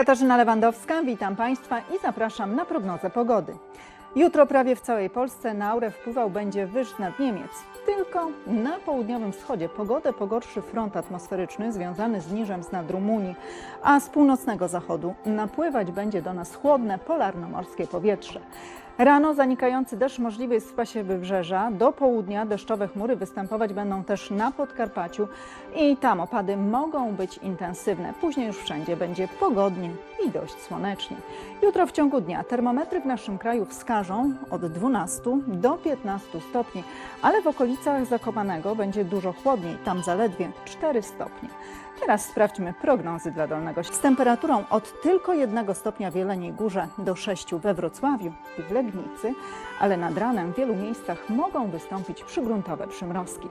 Katarzyna Lewandowska, witam Państwa i zapraszam na prognozę pogody. Jutro prawie w całej Polsce na aurę wpływał będzie wyż nad Niemiec. Tylko na południowym wschodzie pogodę pogorszy front atmosferyczny związany z niżem z nad Rumunii, a z północnego zachodu napływać będzie do nas chłodne polarno-morskie powietrze. Rano zanikający deszcz możliwy jest w pasie wybrzeża. Do południa deszczowe chmury występować będą też na Podkarpaciu i tam opady mogą być intensywne. Później już wszędzie będzie pogodnie i dość słonecznie. Jutro w ciągu dnia termometry w naszym kraju wskażą od 12 do 15 stopni, ale w okolicach Zakopanego będzie dużo chłodniej, tam zaledwie 4 stopnie. Teraz sprawdźmy prognozy dla Dolnego Śląska. Z temperaturą od tylko 1 stopnia w Jeleniej Górze do 6 we Wrocławiu i w Legnicy, ale nad ranem w wielu miejscach mogą wystąpić przygruntowe przymrozki.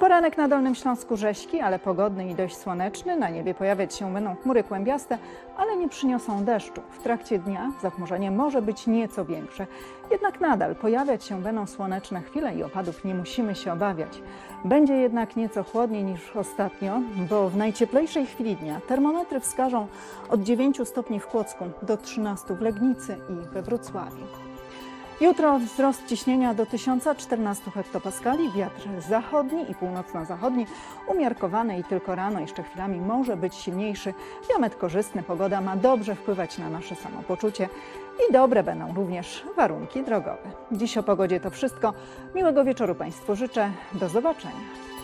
Poranek na Dolnym Śląsku rześki, ale pogodny i dość słoneczny. Na niebie pojawiać się będą chmury kłębiaste, ale nie przyniosą deszczu. W trakcie dnia zachmurzenie może być nieco większe, jednak nadal pojawiać się będą słoneczne chwile i opadów nie musimy się obawiać. Będzie jednak nieco chłodniej niż ostatnio, bo w najcieplejszej chwili dnia termometry wskażą od 9 stopni w Kłodzku do 13 w Legnicy i we Wrocławiu. Jutro wzrost ciśnienia do 1014 hektopaskali, wiatr zachodni i północno-zachodni, umiarkowany i tylko rano jeszcze chwilami może być silniejszy. Wiamet korzystny, pogoda ma dobrze wpływać na nasze samopoczucie i dobre będą również warunki drogowe. Dziś o pogodzie to wszystko. Miłego wieczoru Państwu życzę. Do zobaczenia.